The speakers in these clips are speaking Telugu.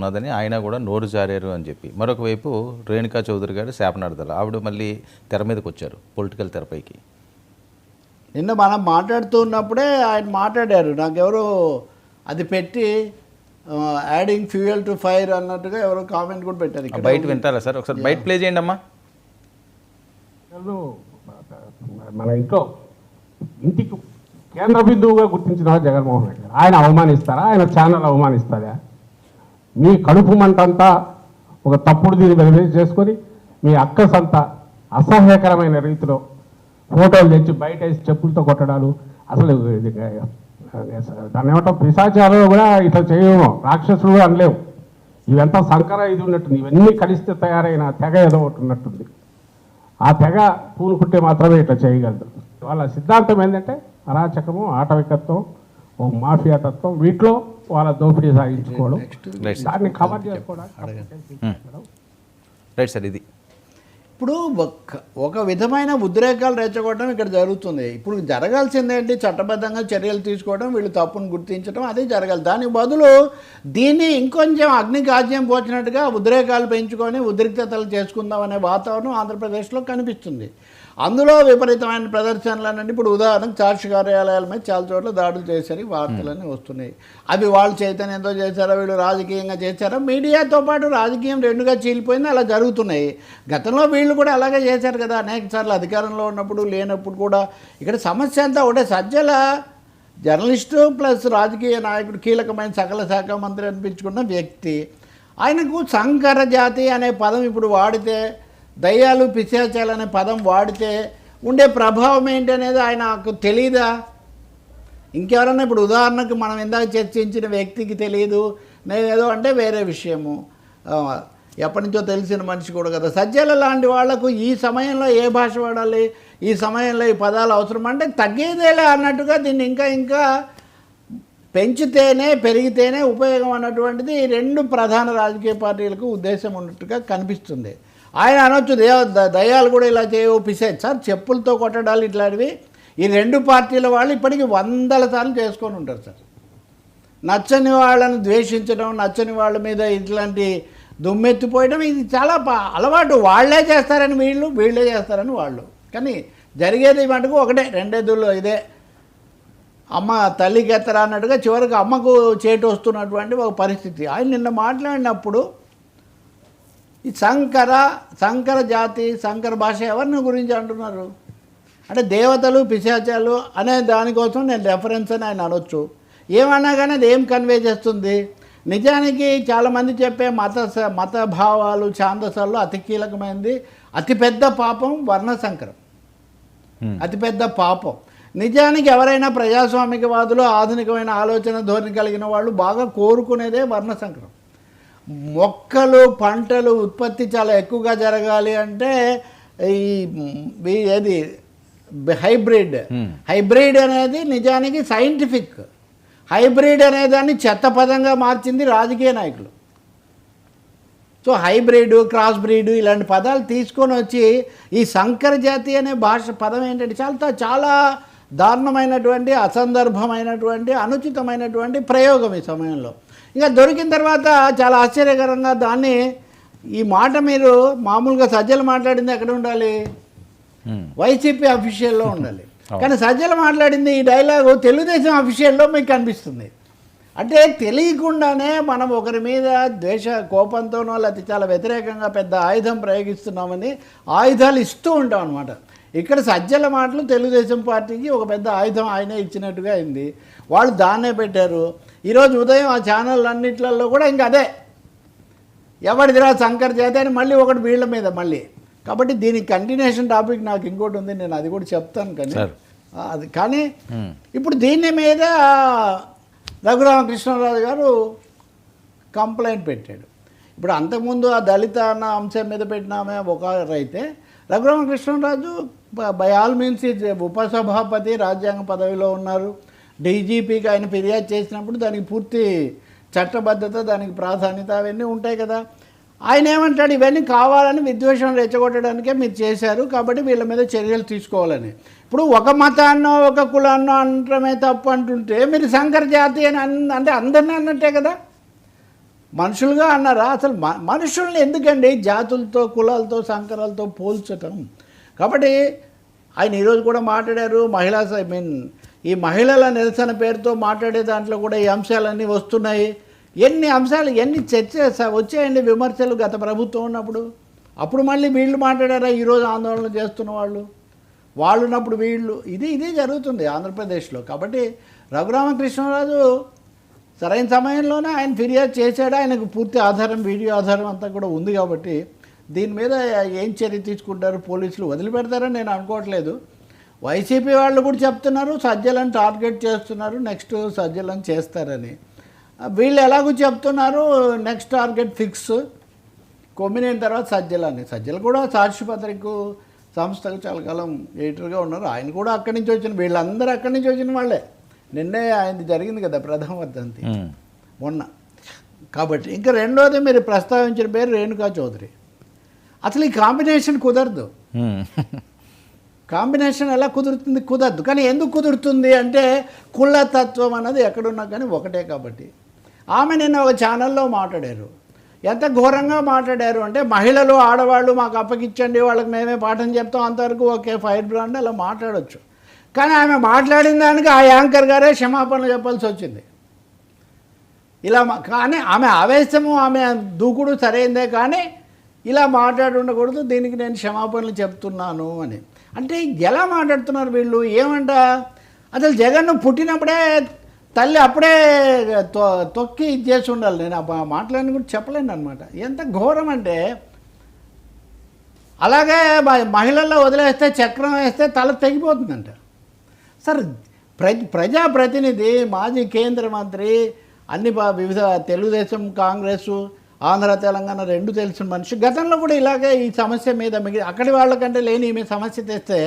ఉన్నదని ఆయన కూడా నోరు జారారు అని చెప్పి. మరొక వైపు రేణుకా చౌదరి గారు శాపనార్థాలు. ఆవిడ మళ్ళీ తెర మీదకి వచ్చారు పొలిటికల్ తెరపైకి. నిన్న మనం మాట్లాడుతూ ఉన్నప్పుడే ఆయన మాట్లాడారు. నాకెవరో అది పెట్టి యాడింగ్ ఫ్యూయల్ టు ఫైర్ అన్నట్టుగా ఎవరో కామెంట్ కూడా పెట్టారు బయట వింటారా సార్? ఒకసారి బయట ప్లే చేయండి అమ్మా. మన ఇంట్లో ఇంటికి కేంద్ర బిందువుగా గుర్తించిన జగన్మోహన్ రెడ్డి గారు. ఆయన అవమానిస్తారా? ఆయన ఛానల్ అవమానిస్తారా? మీ కడుపు మంటంతా ఒక తప్పుడు దీన్ని వెలివేసి చేసుకొని మీ అక్కసంతా అసహ్యకరమైన రీతిలో ఫోటోలు తెచ్చి బయట వేసి చెప్పులతో కొట్టడాలు. అసలు ఇది దాన్ని ఏమంటాం? పిశాచాలు కూడా ఇట్లా చేయము. రాక్షసులు కూడా ఇవంతా సంకర ఇది ఉన్నట్టుంది. ఇవన్నీ కలిస్తే తయారైన తెగ ఏదో ఒకటి ఉన్నట్టుంది. ఆ తెగ పూనుకుంటే మాత్రమే ఇట్లా చేయగలదు. వాళ్ళ సిద్ధాంతం ఏంటంటే అరాచకము ఆటవికత్వం ఓ మాఫియా తత్వం వీటిలో వాళ్ళ దోపిడీ సాగించుకోవడం. రైట్ సార్ దాన్ని కవర్ చేసుకోవడానికి రైట్ సార్ ఇది. ఇప్పుడు ఒక ఒక విధమైన ఉద్రేకాలు రెచ్చగొట్టడం ఇక్కడ జరుగుతుంది. ఇప్పుడు జరగాల్సింది ఏంటి? చట్టబద్ధంగా చర్యలు తీసుకోవడం వీళ్ళు తప్పును గుర్తించడం అదే జరగాలి. దానికి బదులు దీన్ని ఇంకొంచెం అగ్నికాజ్యం పోచినట్టుగా ఉద్రేకాలు పెంచుకొని ఉద్రిక్తతలు చేసుకుందాం అనే వాతావరణం ఆంధ్రప్రదేశ్లో కనిపిస్తుంది. అందులో విపరీతమైన ప్రదర్శనలన్నీ ఇప్పుడు ఉదాహరణకు చార్జ్ కార్యాలయాల మీద చాలా చోట్ల దాడులు చేశారు వార్తలన్నీ వస్తున్నాయి. అవి వాళ్ళు చైతన్యంతో చేశారా వీళ్ళు రాజకీయంగా చేశారా? మీడియాతో పాటు రాజకీయం రెండుగా చీలిపోయింది అలా జరుగుతున్నాయి. గతంలో వీళ్ళు కూడా అలాగే చేశారు కదా అనేక సార్లు అధికారంలో ఉన్నప్పుడు లేనప్పుడు కూడా. ఇక్కడ సమస్య అంతా ఒకటే సజ్జల జర్నలిస్టు ప్లస్ రాజకీయ నాయకుడు కీలకమైన సకల శాఖ మంత్రి అనిపించుకున్న వ్యక్తి. ఆయనకు సంకర జాతి అనే పదం ఇప్పుడు వాడితే దయ్యాలు పిశాచాలు అనే పదం వాడితే ఉండే ప్రభావం ఏంటి అనేది ఆయనకు తెలియదా ఇంకెవరన్నా ఇప్పుడు ఉదాహరణకు మనం ఇందాక చర్చించిన వ్యక్తికి తెలియదు నేనేదో అంటే వేరే విషయము. ఎప్పటినుంచో ఎప్పటి నుంచో తెలిసిన మనిషి కూడా కదా. సజ్జల లాంటి వాళ్ళకు ఈ సమయంలో ఏ భాష వాడాలి? ఈ సమయంలో ఈ పదాలు అవసరం అంటే తగ్గేదేలే అన్నట్టుగా దీన్ని ఇంకా ఇంకా పెంచితేనే పెరిగితేనే ఉపయోగం అన్నటువంటిది ఈ రెండు ప్రధాన రాజకీయ పార్టీలకు ఉద్దేశం ఉన్నట్టుగా కనిపిస్తుంది. ఆయన అనొచ్చు దేవ ద- కూడా ఇలా చేయవు పిసేది సార్ చెప్పులతో కొట్టడాలు ఇట్లాంటివి. ఈ రెండు పార్టీల వాళ్ళు ఇప్పటికీ వందల సార్లు చేసుకొని ఉంటారు సార్. నచ్చని వాళ్ళని ద్వేషించడం నచ్చని వాళ్ళ మీద ఇట్లాంటి దుమ్మెత్తిపోయడం ఇది చాలా అలవాటు. వాళ్ళే చేస్తారని వీళ్ళు వీళ్ళే చేస్తారని వాళ్ళు. కానీ జరిగేది మటుకు ఒకటే రెండేదుల్లో ఇదే. అమ్మ తల్లికి ఎత్తరా అన్నట్టుగా చివరికి అమ్మకు చేటు వస్తున్నటువంటి ఒక పరిస్థితి. ఆయన నిన్న మాట్లాడినప్పుడు ఈ సంకర సంకర జాతి సంకర భాష ఎవరిని గురించి అంటున్నారు? అంటే దేవతలు పిశాచాలు అనే దానికోసం నేను రెఫరెన్స్ అని ఆయన అనొచ్చు. ఏమన్నా కానీ అది ఏం కన్వే చేస్తుంది? నిజానికి చాలామంది చెప్పే మత మత భావాలు ఛాందసాల్లో అతి కీలకమైనది అతిపెద్ద పాపం వర్ణ సంకరం. అతిపెద్ద పాపం. నిజానికి ఎవరైనా ప్రజాస్వామికవాదులు ఆధునికమైన ఆలోచన ధోరణి కలిగిన వాళ్ళు బాగా కోరుకునేదే వర్ణ సంకరం. మొక్కలు పంటలు ఉత్పత్తి చాలా ఎక్కువగా జరగాలి అంటే ఈ ఏది హైబ్రిడ్. హైబ్రిడ్ అనేది నిజానికి సైంటిఫిక్. హైబ్రిడ్ అనేదాన్ని చెత్త పదంగా మార్చింది రాజకీయ నాయకులు. సో హైబ్రిడ్ క్రాస్ బ్రీడ్ ఇలాంటి పదాలు తీసుకొని వచ్చి ఈ సంకర జాతి అనే భాష పదం ఏంటంటే చాలా చాలా దారుణమైనటువంటి అసందర్భమైనటువంటి అనుచితమైనటువంటి ప్రయోగం ఈ సమయంలో. ఇంకా దొరికిన తర్వాత చాలా ఆశ్చర్యకరంగా దాన్ని ఈ మాట మీరు మామూలుగా సజ్జలు మాట్లాడింది ఎక్కడ ఉండాలి. వైసీపీ అఫీషియల్లో ఉండాలి. కానీ సజ్జలు మాట్లాడింది ఈ డైలాగు తెలుగుదేశం అఫీషియల్లో మీకు కనిపిస్తుంది. అంటే తెలియకుండానే మనం ఒకరి మీద ద్వేష కోపంతోనో లేకపోతే చాలా వ్యతిరేకంగా పెద్ద ఆయుధం ప్రయోగిస్తున్నామని ఆయుధాలు ఇస్తూ ఉంటాం అనమాట ఇక్కడ సజ్జల మాటలు తెలుగుదేశం పార్టీకి ఒక పెద్ద ఆయుధం ఆయనే ఇచ్చినట్టుగా అయింది. వాళ్ళు దాన్నే పెట్టారు. ఈరోజు ఉదయం ఆ ఛానల్ అన్నిట్లలో కూడా ఇంకా అదే. ఎవరిదిరా శంకర్ చేత అని మళ్ళీ ఒకటి వీళ్ళ మీద మళ్ళీ. కాబట్టి దీనికి కంటిన్యూషన్ టాపిక్ నాకు ఇంకోటి ఉంది నేను అది కూడా చెప్తాను కానీ. అది కానీ ఇప్పుడు దీని మీద రఘురామకృష్ణరాజు గారు కంప్లైంట్ పెట్టాడు. ఇప్పుడు అంతకుముందు ఆ దళిత అన్న అంశం మీద పెట్టిన ఆమె Raghurama Krishnaraju by all means ఉపసభాపతి రాజ్యాంగ పదవిలో ఉన్నారు. డీజీపీకి ఆయన ఫిర్యాదు చేసినప్పుడు దానికి పూర్తి చట్టబద్ధత దానికి ప్రాధాన్యత అవన్నీ ఉంటాయి కదా. ఆయన ఏమంటాడు ఇవన్నీ కావాలని విద్వేషం రెచ్చగొట్టడానికే మీరు చేశారు కాబట్టి వీళ్ళ మీద చర్యలు తీసుకోవాలని. ఇప్పుడు ఒక మతాన్నో ఒక కులాన్నో అనటమే తప్పు అంటుంటే మీరు సంకర జాతి అని అంటే అందరినీ అన్నట్టే కదా. మనుషులుగా అన్నారా? అసలు మ మనుషుల్ని ఎందుకండి జాతులతో కులాలతో సంకరాలతో పోల్చటం? కాబట్టి ఆయన ఈరోజు కూడా మాట్లాడారు మహిళా ఐ మీన్ ఈ మహిళల నిరసన పేరుతో మాట్లాడే దాంట్లో కూడా ఈ అంశాలన్నీ వస్తున్నాయి. ఎన్ని అంశాలు ఎన్ని చర్చ వచ్చాయండి విమర్శలు గత ప్రభుత్వం ఉన్నప్పుడు? అప్పుడు మళ్ళీ వీళ్ళు మాట్లాడారా? ఈరోజు ఆందోళన చేస్తున్న వాళ్ళు? వాళ్ళు ఉన్నప్పుడు వీళ్ళు ఇది ఇదే జరుగుతుంది ఆంధ్రప్రదేశ్లో. కాబట్టి రఘురామకృష్ణరాజు సరైన సమయంలోనే ఆయన ఫిర్యాదు చేశాడు. ఆయనకు పూర్తి ఆధారం వీడియో ఆధారం అంతా కూడా ఉంది కాబట్టి దీని మీద ఏం చర్య తీసుకుంటారు? పోలీసులు వదిలిపెడతారని నేను అనుకోవట్లేదు. వైసీపీ వాళ్ళు కూడా చెప్తున్నారు సజ్జలను టార్గెట్ చేస్తున్నారు నెక్స్ట్ సజ్జలను చేస్తారని. వీళ్ళు ఎలాగో చెప్తున్నారు నెక్స్ట్ టార్గెట్ ఫిక్స్ కొమ్మినేని తర్వాత సజ్జలని. సజ్జలు కూడా సాక్షి పత్రిక సంస్థకు చాలా కాలం ఎడిటర్గా ఉన్నారు. ఆయన కూడా అక్కడి నుంచి వచ్చిన వీళ్ళందరూ అక్కడి నుంచి వచ్చిన వాళ్ళే. నిన్నే ఆయనది జరిగింది కదా ప్రథమ వర్ధంతి. మొన్న. కాబట్టి ఇంకా రెండోది మీరు ప్రస్తావించిన పేరు రేణుకా చౌదరి. అసలు ఈ కాంబినేషన్ కుదరదు. కాంబినేషన్ ఎలా కుదురుతుంది? కుదరదు. కానీ ఎందుకు కుదురుతుంది అంటే కులతత్వం అన్నది ఎక్కడున్నా కానీ ఒకటే కాబట్టి. ఆమె నిన్న ఒక ఛానల్లో మాట్లాడారు. ఎంత ఘోరంగా మాట్లాడారు అంటే మహిళలు ఆడవాళ్ళు మాకు అప్పగిచ్చండి వాళ్ళకి మేమే పాఠం చెప్తాం అంతవరకు ఓకే ఫైర్ బ్రాండ్ అలా మాట్లాడొచ్చు. కానీ ఆమె మాట్లాడిన దానికి ఆ యాంకర్ గారే క్షమాపణ చెప్పాల్సి వచ్చింది. ఇలా కానీ ఆమె ఆవేశము ఆమె దూకుడు సరైందే కానీ ఇలా మాట్లాడి ఉండకూడదు దీనికి నేను క్షమాపణలు చెప్తున్నాను అని. అంటే ఎలా మాట్లాడుతున్నారు వీళ్ళు? ఏమంట? అసలు జగన్ పుట్టినప్పుడే తల్లి అప్పుడే తొ- తొక్కి ఇచ్చేసి చేసి ఉండాలి. నేను ఆ మాటలన్నీ కూడా చెప్పలేను అనమాట ఎంత ఘోరం అంటే అలాగే మహిళల్లో వదిలేస్తే చక్రం వేస్తే తల తెగిపోతుందంట. సార్ ప్ర ప్రజాప్రతినిధి మాజీ కేంద్ర మంత్రి అన్ని వివిధ తెలుగుదేశం కాంగ్రెస్ ఆంధ్ర తెలంగాణ రెండు తెలిసిన మనిషి. గతంలో కూడా ఇలాగే ఈ సమస్య మీద మిగిలి అక్కడి వాళ్ళకంటే లేని ఈమె సమస్య తెస్తే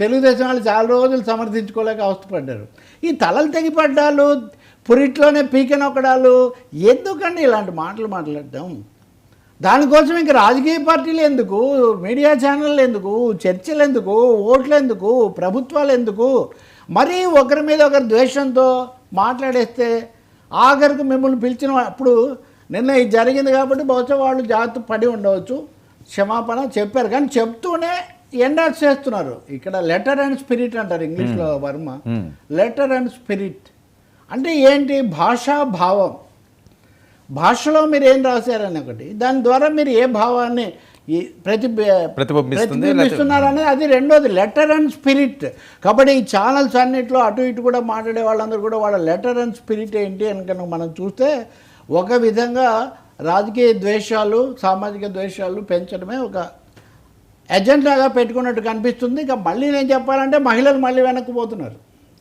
తెలుగుదేశం వాళ్ళు చాలా రోజులు సమర్థించుకోలేక అవస్థపడ్డారు. ఈ తలలు తెగిపడ్డాలు పురిట్లోనే పీకెనొక్కడాలు ఎందుకండి ఇలాంటి మాటలు మాట్లాడడం? దానికోసం ఇంక రాజకీయ పార్టీలు ఎందుకు? మీడియా ఛానళ్ళు ఎందుకు? చర్చలు ఎందుకు? ఓట్లు ఎందుకు? ప్రభుత్వాలు ఎందుకు? మరీ ఒకరి మీద ఒకరి ద్వేషంతో మాట్లాడేస్తే ఆఖరికి మిమ్మల్ని పిలిచిన అప్పుడు నిన్న ఇది జరిగింది కాబట్టి బహుశా వాళ్ళు జాగ్రత్త పడి ఉండవచ్చు. క్షమాపణ చెప్పారు. కానీ చెప్తూనే ఎండార్స్ చేస్తున్నారు. ఇక్కడ లెటర్ అండ్ స్పిరిట్ అంటారు ఇంగ్లీష్లో Varma. Hmm. Letter and spirit. అంటే ఏంటి? భాషా భావం. భాషలో మీరు ఏం రాశారని ఒకటి. దాని ద్వారా మీరు ఏ భావాన్ని ఈ ప్రతి ప్రతిబింబిస్తున్నారనేది అది రెండోది లెటర్ అండ్ స్పిరిట్ కాబట్టి ఈ ఛానల్స్ అన్నిట్లో అటు ఇటు కూడా మాట్లాడే వాళ్ళందరూ కూడా వాళ్ళ లెటర్ అండ్ స్పిరిట్ ఏంటి అని కనుక మనం చూస్తే ఒక విధంగా రాజకీయ ద్వేషాలు సామాజిక ద్వేషాలు పెంచడమే ఒక ఎజెండాగా పెట్టుకున్నట్టు కనిపిస్తుంది. ఇక మళ్ళీ నేను చెప్పాలంటే మహిళలు మళ్ళీ వెనక్కి పోతున్నారు.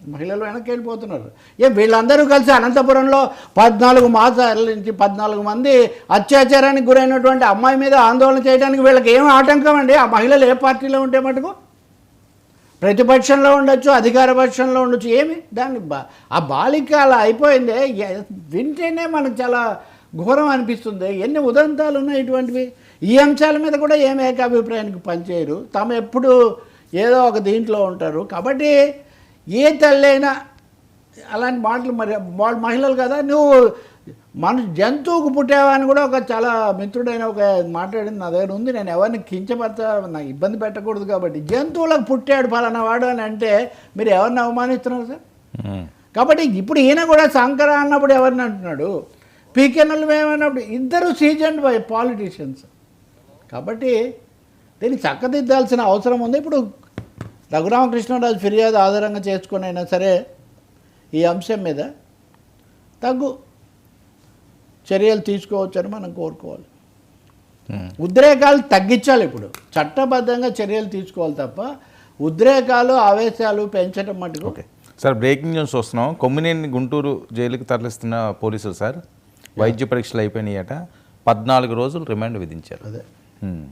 మహిళలు వెనక్కి వెళ్ళిపోతున్నారు. ఏ వీళ్ళందరూ కలిసి అనంతపురంలో పద్నాలుగు మాసాల నుంచి పద్నాలుగు మంది అత్యాచారానికి గురైనటువంటి అమ్మాయి మీద ఆందోళన చేయడానికి వీళ్ళకి ఏం ఆటంకం అండి? ఆ మహిళలు ఏ పార్టీలో ఉంటే మటుకు? ప్రతిపక్షంలో ఉండొచ్చు అధికార పక్షంలో ఉండొచ్చు ఏమి? దాన్ని బా- ఆ బాలిక అలా అయిపోయిందే వింటేనే మనకు చాలా ఘోరం అనిపిస్తుంది. ఎన్ని ఉదంతాలు ఉన్నాయి ఇటువంటివి? ఈ అంశాల మీద కూడా ఏం ఏకాభిప్రాయానికి పనిచేయరు. తాము ఎప్పుడు ఏదో ఒక దీంట్లో ఉంటారు. కాబట్టి ఏ తల్లి అయినా అలాంటి మాటలు మరి వాళ్ళు మహిళలు కదా నువ్వు మన జంతువుకు పుట్టావా అని కూడా ఒక చాలా మిత్రుడైన ఒక మాట్లాడింది నా దగ్గర ఉంది. నేను ఎవరిని కించపరచ నాకు ఇబ్బంది పెట్టకూడదు కాబట్టి. జంతువులకు పుట్టాడు ఫలానా వాడు అని అంటే మీరు ఎవరిని అవమానిస్తున్నారు సార్. కాబట్టి ఇప్పుడు ఈయన కూడా శంకర అన్నప్పుడు ఎవరిని అంటున్నాడు? పీకెన్ఎల్ మేమన్నప్పుడు ఇద్దరు సీజన్ బై పాలిటీషియన్స్. కాబట్టి దీన్ని చక్కదిద్దాల్సిన అవసరం ఉంది. ఇప్పుడు రఘురామకృష్ణరాజు ఫిర్యాదు ఆధారంగా చేసుకొని అయినా సరే ఈ అంశం మీద తగ్గు చర్యలు తీసుకోవచ్చని మనం కోరుకోవాలి. ఉమ్. ఉద్రేకాలు తగ్గించాలి ఇప్పుడు. చట్టబద్ధంగా చర్యలు తీసుకోవాలి తప్ప ఉద్రేకాలు ఆవేశాలు పెంచడం మటుకు ఓకే. సార్ బ్రేకింగ్ న్యూస్ వస్తున్నాం. కొమ్మినేని గుంటూరు జైలుకి తరలిస్తున్న పోలీసులు సార్ వైద్య పరీక్షలు అయిపోయినాయట. పద్నాలుగు రోజులు రిమాండ్ విధించారు. అదే. ఉమ్.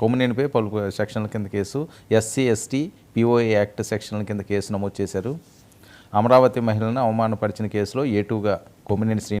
కొమ్మినేనిపై పలు సెక్షన్ల కింద case SC ST POA act సెక్షన్ల కింద కేసు నమోదు చేశారు. అమరావతి మహిళలను అవమానపరిచిన కేసులో ఏటుగా కొమ్మినేని శ్రీ